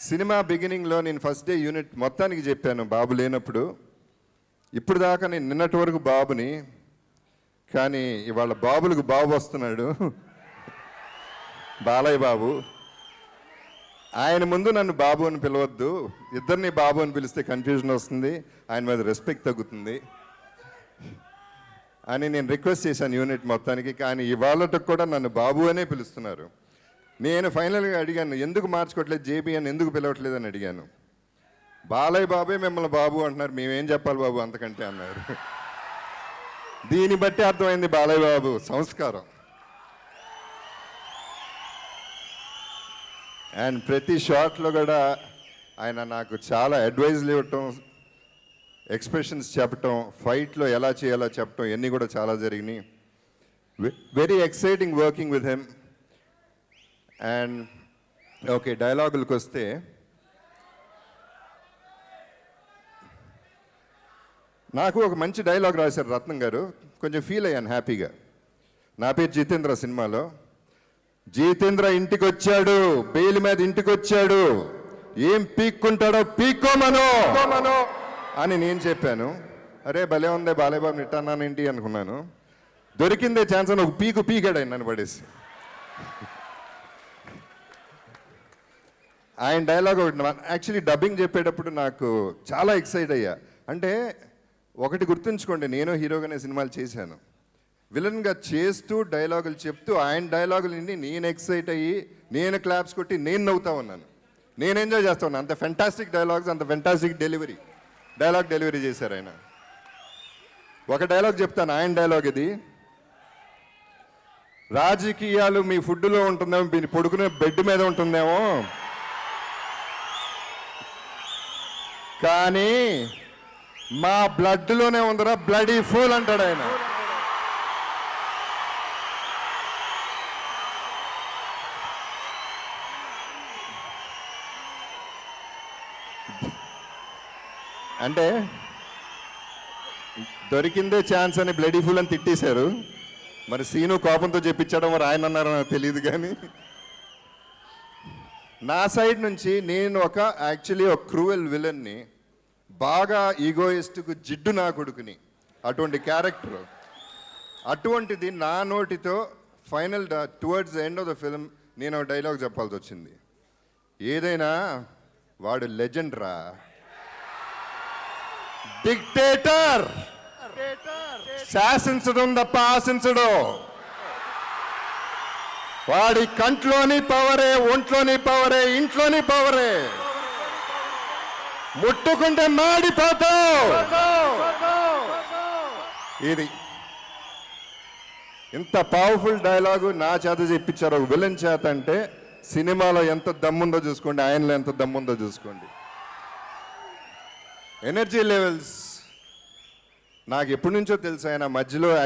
Cinema బిగినింగ్లో నేను first day unit మొత్తానికి చెప్పాను బాబు లేనప్పుడు. ఇప్పుడు దాకా నేను నిన్నటి వరకు బాబుని కానీ ఇవాళ బాబులకు బాబు వస్తున్నాడు. బాలయ్య బాబు. ఆయన ముందు నన్ను బాబు అని పిలవద్దు. ఇద్దరిని బాబు అని పిలిస్తే కన్ఫ్యూజన్ వస్తుంది. ఆయన మీద రెస్పెక్ట్ తగ్గుతుంది. అని నేను రిక్వెస్ట్ చేశాను యూనిట్ మొత్తానికి. కానీ ఇవాళకు కూడా నన్ను బాబు అనే పిలుస్తున్నారు. నేను ఫైనల్గా అడిగాను ఎందుకు మార్చుకోవట్లేదు? జేబీ అని ఎందుకు పిలవట్లేదు? అని అడిగాను. బాలయ్య బాబే మిమ్మల్ని బాబు అంటున్నారు మేమేం చెప్పాలి బాబు? అంతకంటే అన్నారు. దీన్ని బట్టి అర్థమైంది బాలయ్య బాబు సంస్కారం. అండ్ ప్రతి షాట్లో కూడా ఆయన నాకు చాలా అడ్వైజ్లు ఇవ్వటం ఎక్స్ప్రెషన్స్ చెప్పటం ఫైట్లో ఎలా చేయాలో చెప్పటం ఇవన్నీ కూడా చాలా జరిగినాయి. Very exciting working with him and okay డైలాగులకు వస్తే నాకు ఒక మంచి డైలాగ్ రాశారు రత్నం గారు. కొంచెం ఫీల్ అయ్యాను హ్యాపీగా నా పేరు జితేంద్ర సినిమాలో. జితేంద్ర ఇంటికి వచ్చాడు బెయిల్ మీద ఇంటికి వచ్చాడు ఏం పీక్కుంటాడో పీక్కోమను అని నేను చెప్పాను. అరే భలే ఉందే బాలేబాబు నిట్టన్నాను ఏంటి అనుకున్నాను. దొరికిందే ఛాన్స్ అని ఒక పీకు పీకాడు ఆయన నన్ను పడేసి. ఆయన డైలాగ్ ఒకటి యాక్చువల్లీ డబ్బింగ్ చెప్పేటప్పుడు నాకు చాలా ఎక్సైట్ అయ్యా. అంటే ఒకటి గుర్తుంచుకోండి నేను హీరోగానే సినిమాలు చేశాను. విలన్గా చేస్తూ డైలాగులు చెప్తూ ఆయన డైలాగులు విని నేను ఎక్సైట్ అయ్యి నేను క్లాప్స్ కొట్టి నేను నవ్వుతా ఉన్నాను. నేను ఎంజాయ్ చేస్తా ఉన్నాను. అంత ఫెంటాస్టిక్ డైలాగ్స్ అంత ఫెంటాస్టిక్ డెలివరీ డైలాగ్ డెలివరీ చేశారు ఆయన. ఒక డైలాగ్ చెప్తాను ఆయన డైలాగ్ ఇది. రాజకీయాలు మీ ఫుడ్లో ఉంటుందేమో మీ పొడుకునే బెడ్ మీద ఉంటుందేమో. కానీ మా బ్లడ్లోనే ఉందిరా బ్లడీ ఫూల్ అంటాడు ఆయన. అంటే దొరికిందే ఛాన్స్ అని బ్లడీ ఫుల్ అని తిట్టేశారు. మరి సీను కోపంతో చెప్పించడం మరి ఆయన అన్నారో నాకు తెలియదు కానీ. నా సైడ్ నుంచి నేను ఒక యాక్చువల్లీ ఒక క్రూవెల్ విలన్ని బాగా ఈగోయిస్ట్కు జిడ్డు నా కొడుకుని అటువంటి క్యారెక్టర్ అటువంటిది నా నోటితో final towards end of the film నేను ఒక డైలాగ్ చెప్పాల్సి వచ్చింది. ఏదైనా వాడు లెజెండ్ రా? డిక్టేటర్ శాసించడం తప్ప ఆశించడు. వాడి కంట్లోని పవరే ఒంట్లోని పవరే ఇంట్లోని పవరే. ముట్టుకుంటే మాడిపోతావు. ఇది ఇంత పవర్ఫుల్ డైలాగు నా చేత చెప్పించారు. ఒక విలన్ చేత అంటే సినిమాలో ఎంత దమ్ముందో చూసుకోండి ఆయనలో ఎంత దమ్ముందో చూసుకోండి. ఎనర్జీ లెవెల్స్ నాకు ఎప్పటి నుంచో తెలుసు ఆయన. మధ్యలో